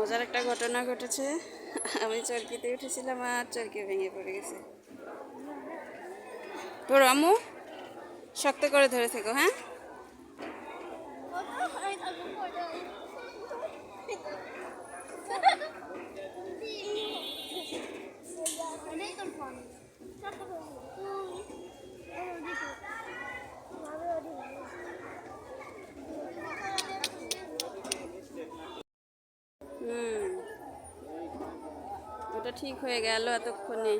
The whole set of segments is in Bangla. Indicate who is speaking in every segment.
Speaker 1: মজার একটা ঘটনা ঘটেছে। আমি চরকিতে উঠেছিলাম আর চরকি ভেঙে পড়ে গেছে। তোর আম্মু, শক্ত করে ধরে থেকো হ্যাঁ হুম ওটা ঠিক হয়ে গেল এতক্ষণে।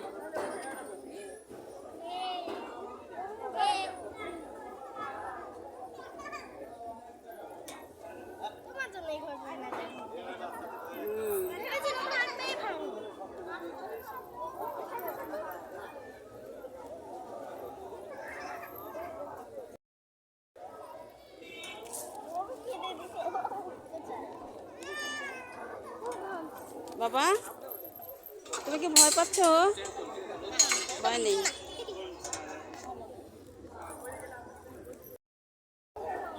Speaker 1: বাবা? তুমি কি ভয় পাচ্ছ? ভয় নেই।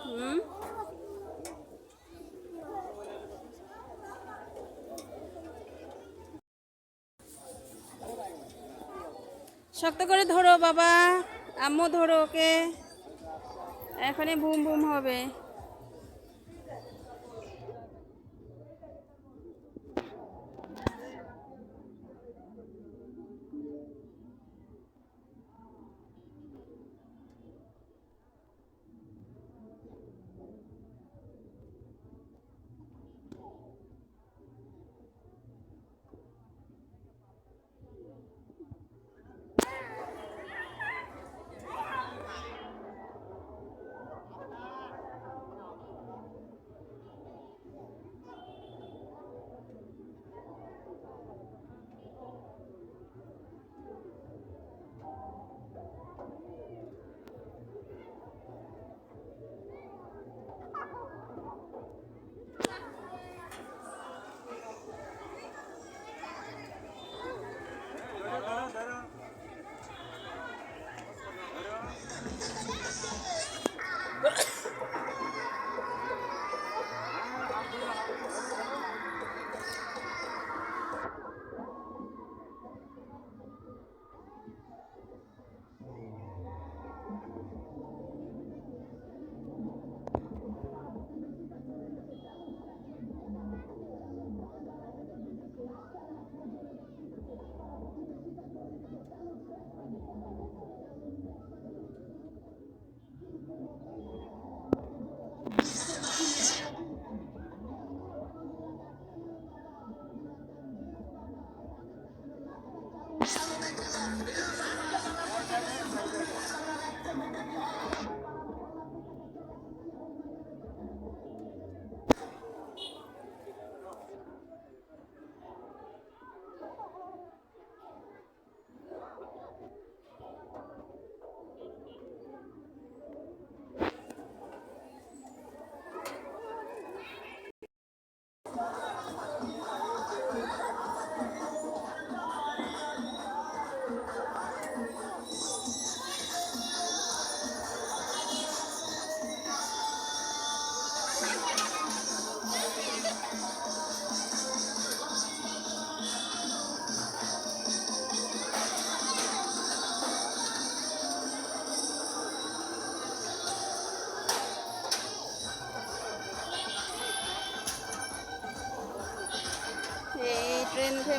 Speaker 1: হুম? শক্ত করে ধরো বাবা। আম্মু ধরো ওকে। এখনই বুম বুম হবে।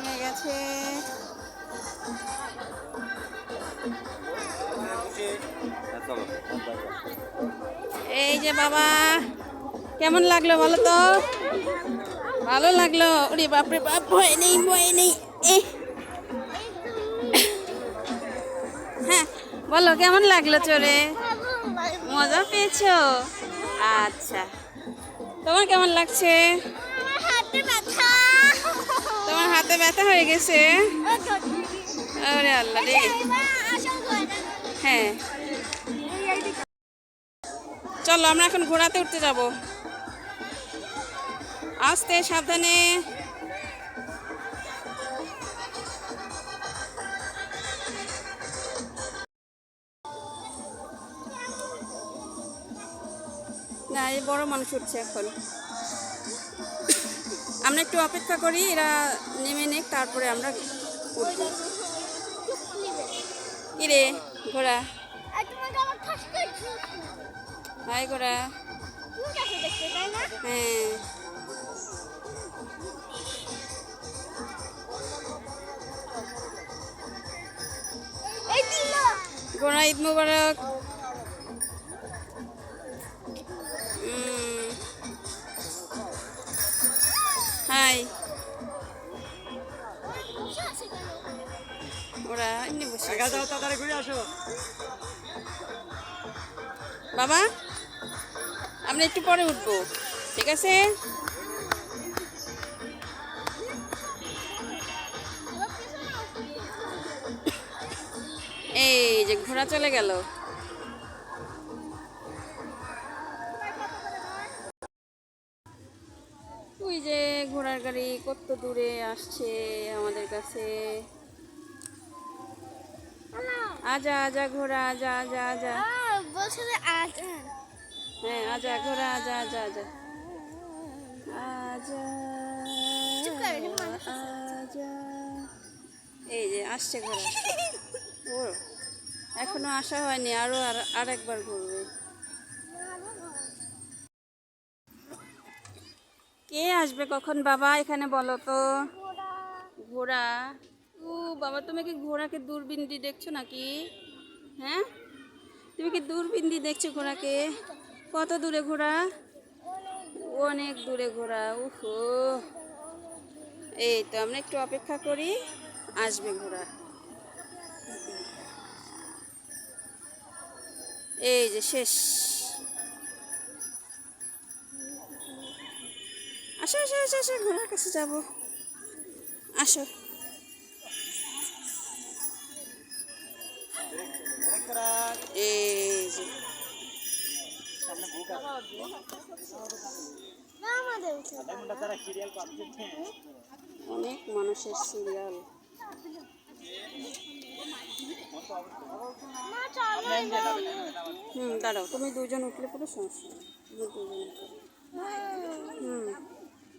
Speaker 1: ট্রেন গেছে। এই যে বাবা, কেমন লাগল বলো তো? ভালো লাগল। ওরে বাপরে বাপ, ভয় নেই ভয় নেই। হ্যাঁ বলো, কেমন লাগল চড়ে মজা পেয়েছ? আচ্ছা। তোমার কেমন লাগছে?
Speaker 2: হাতে ব্যথা
Speaker 1: হয়ে গেছে। আরে আল্লাহ রে। হ্যাঁ। চলো, আমরা এখন ঘোড়াতে উঠতে যাব। আস্তে, সাবধানে। না, এই বড় মানুষ উঠছে এখন। আমরা একটু অপেক্ষা করি এরা নেমে নেক তারপরে আমরা কিরে ঘোড়া। হাই ঘোড়া? হ্যাঁ। ঘোড়া ঈদ মুবারক। হাই? ওরা এমনি বসে।
Speaker 3: যাও তাড়াতাড়ি ঘুরে আসো
Speaker 1: বাবা আমরা একটু পরে উঠবো ঠিক আছে এই যে ঘোড়া চলে গেল গাড়ি কত দূরে আসছে আমাদের কাছে। আজা আজা ঘোড়া আজা আজা আজা।
Speaker 2: হ্যাঁ।
Speaker 1: আজা ঘোড়া আজা আজা আজা। এই যে আসছে ঘোড়া। ও এখনও আসা হয়নি আরও আর আরেকবার ঘুরবে। কে আসবে কখন বাবা? এখানে বলো তো। ঘোড়া। ও বাবা, তুমি কি ঘোড়াকে দূরবীন দিয়ে দেখছ নাকি? হ্যাঁ? তুমি কি দূরবীন দিয়ে দেখছ ঘোড়াকে? কত দূরে ঘোড়া? অনেক দূরে ঘোড়া উহো এই তো, আমরা একটু অপেক্ষা করি, আসবে ঘোড়া। এই যে, শেষ। আসো আসো, ঘোড়ার কাছে যাব। আসো। এই অনেক মানুষের সিরিয়াল। হুম, দাঁড়াও, তুমি দুজন উঠলে পরে সমস্যা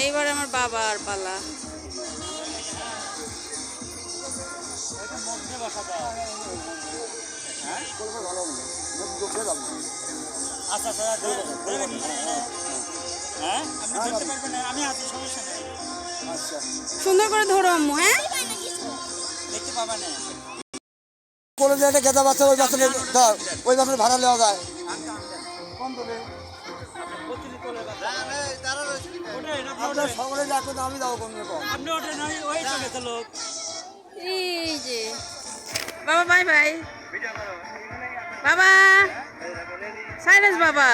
Speaker 1: এইবার আমার
Speaker 3: বাবা আর
Speaker 4: পালা।
Speaker 1: সুন্দর করে ধরো আম্মু হ্যাঁ?
Speaker 3: দেখতে পাবা না
Speaker 4: বলে যে একটা গেদা বাচ্চা ওই বাচ্চাটা ধর, ওই বাচ্চাটা ভাড়া নেওয়া যায়। কম দেবে আপনার সকলে যাচ্ছে আমি যাব কোন রকম
Speaker 3: আপনি ওঠে না ওই তো গেছে লোক।
Speaker 1: এই যে। বাবা বাই বাই। বাবা সাইরাস বাবা।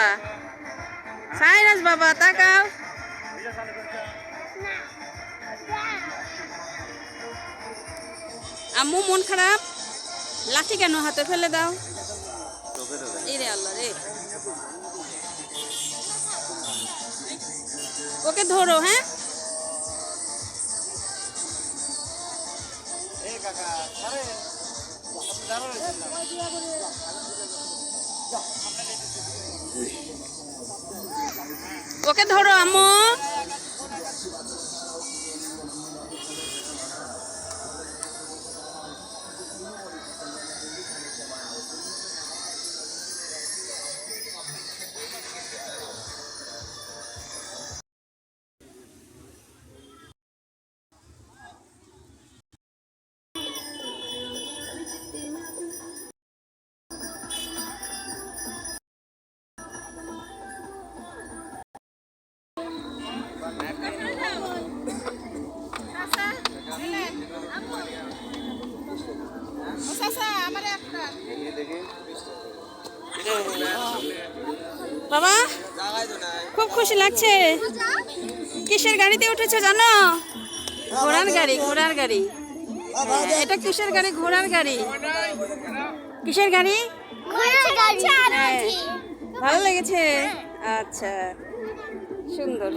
Speaker 1: সাইরাস বাবা তাকাও। আম্মু মন খারাপ? লাঠি কেন হাতে ফেলে দাও? আল্লাহ রে। ওকে ধরো হ্যাঁ? ওকে ধরো আম্মু। বাবা খুব খুশি লাগছে। কিসের গাড়িতে উঠেছো জানো? ঘোড়ার গাড়ি ঘোড়ার গাড়ি। এটা কিসের গাড়ি? ঘোড়ার গাড়ি। কিসের
Speaker 2: গাড়ি।
Speaker 1: হ্যাঁ ভালো লেগেছে। আচ্ছা সুন্দর।